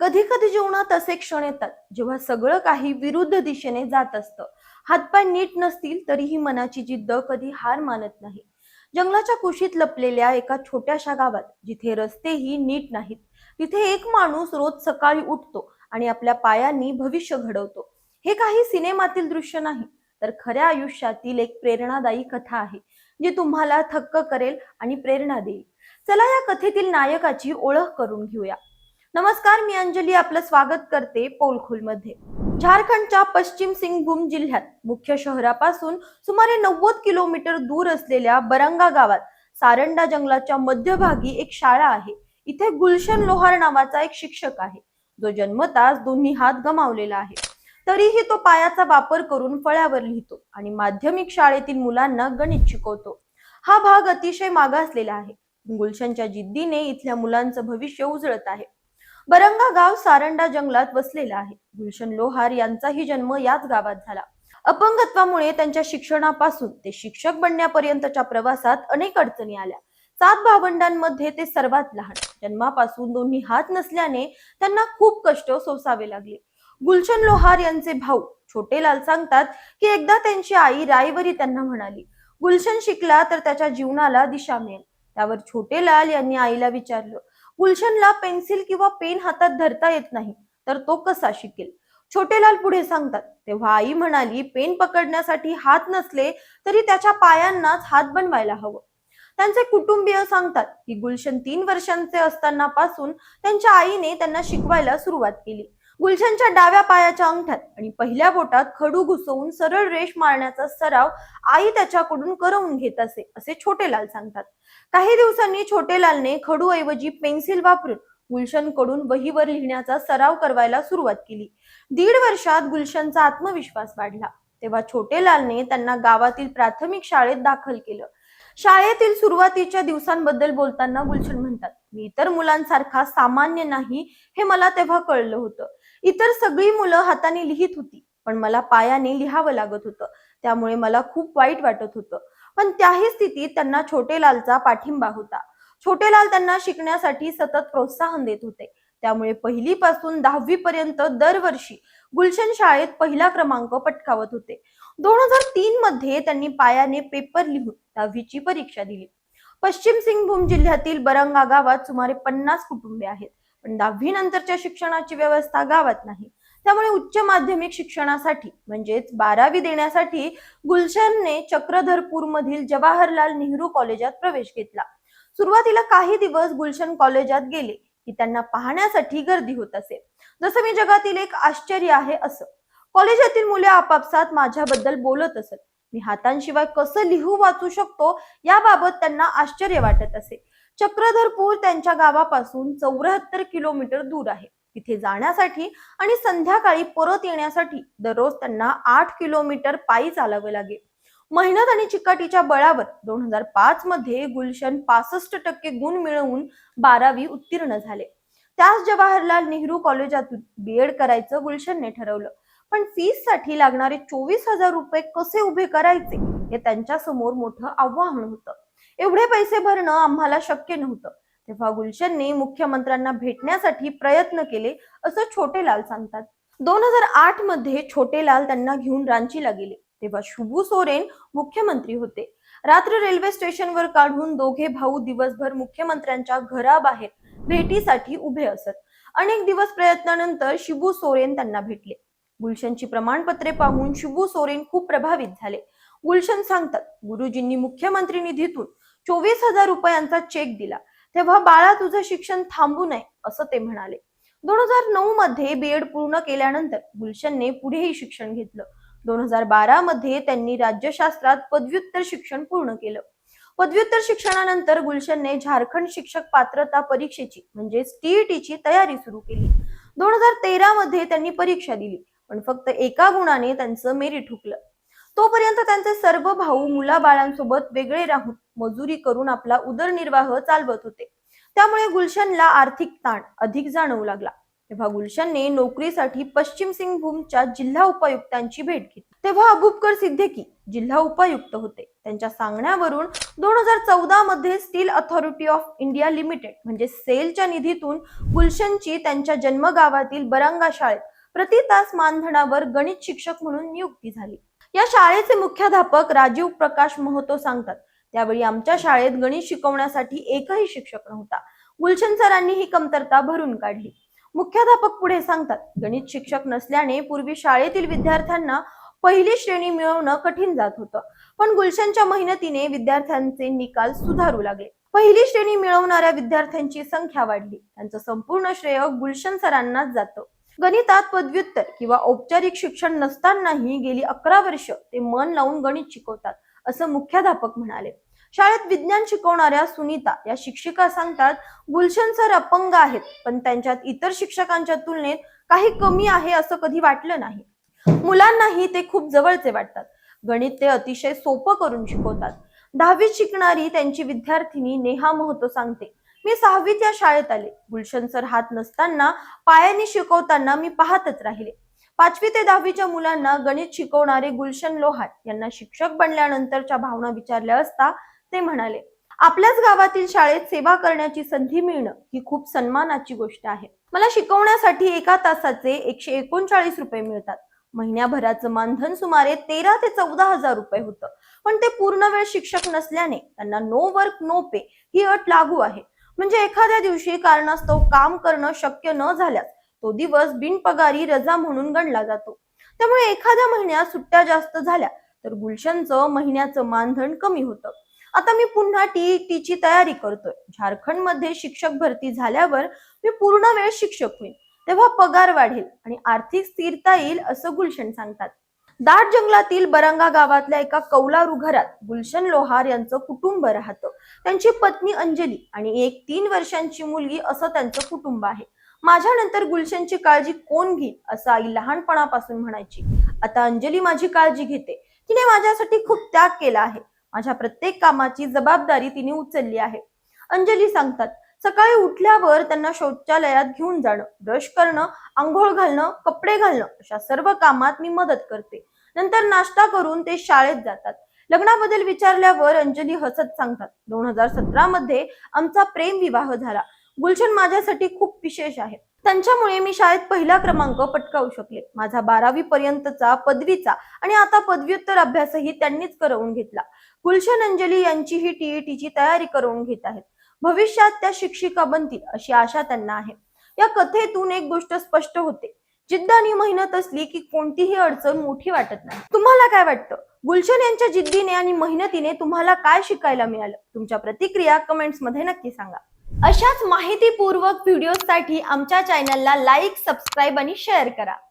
कधी कधी जीवनात असे क्षण येतात जेव्हा सगळं काही विरुद्ध दिशेने जात असतं. हातपाय नीट नसतील तरीही मनाची जिद्द कधी हार मानत नाही. जंगलाच्या कुशीत लपलेल्या एका छोट्याशा गावात जिथे रस्तेही नीट नाहीत तिथे एक माणूस रोज सकाळी उठतो आणि आपल्या पायांनी भविष्य घडवतो. हे काही सिनेमातील दृश्य नाही तर खऱ्या आयुष्यातील एक प्रेरणादायी कथा आहे जी तुम्हाला थक्क करेल आणि प्रेरणा देईल. चला या कथेतील नायकाची ओळख करून घेऊया. नमस्कार मी अंजली आपलं स्वागत करते पोलखोलमध्ये. झारखंडच्या पश्चिम सिंगभूम जिल्ह्यात मुख्य शहरापासून सुमारे नव्वद किलोमीटर दूर असलेल्या बरंगा गावात सारंडा जंगलाच्या मध्यभागी एक शाळा आहे. इथे गुलशन लोहार नावाचा एक शिक्षक आहे. जो जन्मताच दोन्ही हात गमावलेला आहे. तरीही तो पायाचा वापर करून फळ्यावर लिहितो आणि माध्यमिक शाळेतील मुलांना गणित शिकवतो. हा भाग अतिशय मागासलेला आहे. गुलशनच्या जिद्दीने इथल्या मुलांचं भविष्य उजळत आहे. बरंगा गाव सारंडा जंगलात वसलेला आहे. गुलशन लोहार यांचाही जन्म याच गावात झाला. अपंगत्वामुळे त्यांच्या शिक्षणापासून ते शिक्षक बनण्यापर्यंतच्या प्रवासात अनेक अडचणी आल्या. सात भावंडांमध्ये ते सर्वात लहान. जन्मापासून दोन्ही हात नसल्याने त्यांना खूप कष्ट सोसावे लागले. गुलशन लोहार यांचे भाऊ छोटेलाल सांगतात की एकदा त्यांची आई रायवरी त्यांना म्हणाली गुलशन शिकला तर त्याच्या जीवनाला दिशा मिळेल. त्यावर छोटेलाल यांनी आईला विचारलं गुलशनला पेन्सिल किंवा पेन हातात धरता येत नाही तर तो कसा शिकेल? छोटेलाल पुढे सांगतात तेव्हा आई म्हणाली पेन पकडण्यासाठी हात नसले तरी त्याच्या पायांनाच हात बनवायला हवं. त्यांचे कुटुंबीय सांगतात की गुलशन तीन वर्षांचे असताना पासून त्यांच्या आईने त्यांना शिकवायला सुरुवात केली. गुलशनच्या डाव्या पायाच्या अंगठ्यात आणि पहिल्या बोटात खडू घुसवून सरळ रेष मारण्याचा सराव आई त्याच्याकडून करवून घेत असे असे छोटेलाल सांगतात. काही दिवसांनी छोटेलालने खडू ऐवजी पेन्सिल वापरून गुलशनकडून वहीवर लिहिण्याचा सराव करवायला सुरुवात केली. दीड वर्षात गुलशनचा आत्मविश्वास वाढला. तेव्हा छोटेलालने त्यांना गावातील प्राथमिक शाळेत दाखल केलं. शाळेतील सुरुवातीच्या दिवसांबद्दल बोलताना गुलशन म्हणतात मी इतर मुलांसारखा सामान्य नाही हे मला तेव्हा कळलं होतं. इतर सगळी मुलं हाताने लिहित होती पण मला पायाने लिहावं लागत होतं. त्यामुळे मला खूप वाईट वाटत होतं. पण त्याही स्थितीत त्यांना छोटेलालचा पाठिंबा होता. छोटेलाल त्यांना शिकण्यासाठी सतत प्रोत्साहन देत होते. त्यामुळे पहिली पासून दहावी पर्यंत दरवर्षी गुलशन शाळेत पहिला क्रमांक पटकावत होते. दोन हजार तीन मध्ये त्यांनी पायाने पेपर लिहून दहावीची परीक्षा दिली. पश्चिम सिंगभूम जिल्ह्यातील बरंगा गावात सुमारे पन्नास कुटुंबे आहेत. पण दहावी नंतरच्या शिक्षणाची व्यवस्था गावात नाही. त्यामुळे उच्च माध्यमिक शिक्षणासाठी म्हणजेच बारावी देण्यासाठी गुलशनने चक्रधरपूर मधील जवाहरलाल नेहरू कॉलेजात प्रवेश घेतला. सुरुवातीला काही दिवस गुलशन कॉलेजात गेले की त्यांना पाहण्यासाठी गर्दी होत असे. जसं मी जगातील एक आश्चर्य आहे असं. कॉलेजातील मुले आपापसात माझ्याबद्दल बोलत असत. मी हातांशिवाय कसं लिहू वाचू शकतो याबाबत त्यांना आश्चर्य वाटत असे. चक्रधरपूर त्यांच्या गावापासून चौऱ्याहत्तर किलोमीटर दूर आहे. तिथे जाण्यासाठी आणि संध्याकाळी परत येण्यासाठी दररोज त्यांना आठ किलोमीटर पायी चालावे लागेल मेहनत आणि चिकाटीच्या बळावर दोन हजार पाच मध्ये गुलशन पासष्ट टक्के गुण मिळवून बारावी उत्तीर्ण झाले. त्याच जवाहरलाल नेहरू कॉलेजातून बीएड करायचं गुलशनने ठरवलं. पण फीससाठी लागणारे चोवीस हजार रुपये कसे उभे करायचे हे त्यांच्यासमोर मोठं आव्हान होतं. एवढे पैसे भरणं आम्हाला शक्य नव्हतं. तेव्हा गुलशनने मुख्यमंत्र्यांना भेटण्यासाठी प्रयत्न केले असं छोटेलाल सांगतात. दोन हजार आठमध्ये छोटेलाल त्यांना घेऊन रांचीला गेले तेव्हा शुभू सोरेन मुख्यमंत्री होते. रात्र रेल्वे स्टेशनवर काढून दोघे भाऊ दिवसभर मुख्यमंत्र्यांच्या घराबाहेर भेटीसाठी उभे असत. अनेक दिवस प्रयत्नानंतर शिबू सोरेन त्यांना भेटले. गुलशनची प्रमाणपत्रे पाहून शिबू सोरेन खूप प्रभावित झाले. गुलशन सांगतात गुरुजींनी मुख्यमंत्री निधीतून चोवीस हजार रुपयांचा चेक दिला. तेव्हा बाळा तुझं शिक्षण थांबू नये असं ते म्हणाले. दोन हजार नऊ मध्ये बीएड पूर्ण केल्यानंतर गुलशनने पुढेही शिक्षण घेतलं. दोन हजार बारा मध्ये त्यांनी राज्यशास्त्रात पदव्युत्तर शिक्षण पूर्ण केलं. पदव्युत्तर शिक्षणानंतर गुलशनने झारखंड शिक्षक पात्रता परीक्षेची म्हणजे टीईटीची तयारी सुरू केली. दोन हजार तेरा मध्ये त्यांनी परीक्षा दिली पण फक्त एका गुणाने त्यांचं मेरिट हुकलं. तोपर्यंत त्यांचे सर्व भाऊ मुलाबाळांसोबत वेगळे राहून मजुरी करून आपला उदरनिर्वाह चालवत होते. त्यामुळे गुलशनला आर्थिक ताण अधिक जाणवू लागला. तेव्हा गुलशनने नोकरीसाठी पश्चिम सिंगभूमच्या जिल्हा उपायुक्तांची भेट घेतली. तेव्हा अबुबकर सिद्दीकी जिल्हा उपायुक्त होते. त्यांच्या सांगण्यावरून दोन हजार चौदा मध्ये steel authority of India limited म्हणजे सेलच्या निधीतून गुलशनची त्यांच्या जन्मगावातील बरंगा शाळेत प्रति तास मानधनावर गणित शिक्षक म्हणून नियुक्ती झाली. या शाळेचे मुख्याध्यापक राजीव प्रकाश महतो सांगतात त्यावेळी आमच्या शाळेत गणित शिकवण्यासाठी एकही शिक्षक नव्हता. गुलशन सरांनी ही कमतरता भरून काढली. मुख्याध्यापक पुढे सांगतात गणित शिक्षक नसल्याने पूर्वी शाळेतील विद्यार्थ्यांना पहिली श्रेणी मिळवणं कठीण जात होतं. पण गुलशनच्या मेहनतीने विद्यार्थ्यांचे निकाल सुधारू लागले. पहिली श्रेणी मिळवणाऱ्या विद्यार्थ्यांची संख्या वाढली. त्यांचं संपूर्ण श्रेय गुलशन सरांनाच जातं. गणितात पदव्युत्तर किंवा औपचारिक शिक्षण नसतानाही गेली अकरा वर्ष ते मन लावून गणित शिकवतात असं मुख्याध्यापक म्हणाले. शाळेत विज्ञान शिकवणाऱ्या सुनीता या शिक्षिका सांगतात गुलशन सर अपंग आहेत पण त्यांच्यात इतर शिक्षकांच्या तुलनेत काही कमी आहे असं कधी वाटलं नाही. मुलांनाही ते खूप जवळचे वाटतात. गणित ते अतिशय सोपं करून शिकवतात. दहावीत शिकणारी त्यांची विद्यार्थिनी नेहा महतो सांगते मी सहावीत या शाळेत आले. गुलशन सर हात नसताना पायाने शिकवताना मी पाहतच राहिले. पाचवी ते दहावीच्या मुलांना गणित शिकवणारे गुलशन लोहार यांना शिक्षक बनल्यानंतरच्या भावना विचारल्या असता ते म्हणाले आपल्याच गावातील शाळेत सेवा करण्याची संधी मिळणं ही खूप सन्मानाची गोष्ट आहे. मला शिकवण्यासाठी एका तासाचे एकशे एकोणचाळीस रुपये मिळतात. महिन्याभराचं मानधन सुमारे तेरा ते चौदा हजार रुपये होतं. पण ते पूर्ण वेळ शिक्षक नसल्याने त्यांना नो वर्क नो पे ही अट लागू आहे. म्हणजे एखाद्या दिवशी कारणास्तव काम करणं शक्य न झाल्यास तो दिवस बिनपगारी रजा म्हणून गणला जातो. त्यामुळे एखाद्या महिन्यात सुट्ट्या जास्त झाल्या तर गुलशनचं महिन्याचं मानधन कमी होतं. आता मी पुन्हा टी टीची तयारी करतोय. झारखंडमध्ये शिक्षक भरती झाल्यावर मी पूर्ण वेळ शिक्षक होईल तेव्हा पगार वाढेल आणि आर्थिक स्थिरता येईल असं गुलशन सांगतात. दाट जंगलातील बरंगा गावातल्या एका कौलारू घरात गुलशन लोहार यांचं कुटुंब राहतं. त्यांची पत्नी अंजली आणि एक तीन वर्षांची मुलगी असं त्यांचं कुटुंब आहे. माझ्यानंतर गुलशनची काळजी कोण घेईल असं आई लहानपणापासून म्हणायची. आता अंजली माझी काळजी घेते. तिने माझ्यासाठी खूप त्याग केला आहे. माझ्या प्रत्येक कामाची जबाबदारी तिने उचलली आहे. अंजली सांगतात सकाळी उठल्यावर त्यांना शौचालयात घेऊन जाणं ब्रश करणं आंघोळ घालणं कपडे घालणं अशा सर्व कामात मी मदत करते. नंतर नाश्ता करून ते शाळेत जातात. लग्नाबद्दल विचारल्यावर अंजली हसत सांगतात दोन हजार सतरा मध्ये आमचा प्रेम विवाह झाला. गुलशन माझ्यासाठी खूप विशेष आहे. त्यांच्यामुळे मी शाळेत पहिला क्रमांक पटकावू शकले. माझा बारावी पर्यंतचा पदवीचा आणि आता पदव्युत्तर अभ्यासही त्यांनीच करवून घेतला. गुलशन अंजली यांची ही टीईटीची तयारी करवून घेत आहेत. भविष्यात त्या शिक्षिका बनतील अशी आशा त्यांना आहे. या कथेतून एक गोष्ट स्पष्ट होते. जिद्द आणि मेहनत असली की कोणतीही अडचण मोठी वाटत नाही. तुम्हाला काय वाटतं? गुलशन यांच्या जिद्दीने आणि मेहनतीने तुम्हाला काय शिकायला मिळालं? तुमच्या प्रतिक्रिया कमेंट्समध्ये नक्की सांगा. अशाच माहितीपूर्वक व्हिडिओसाठी आमच्या चॅनलला लाईक सबस्क्राईब आणि शेअर करा.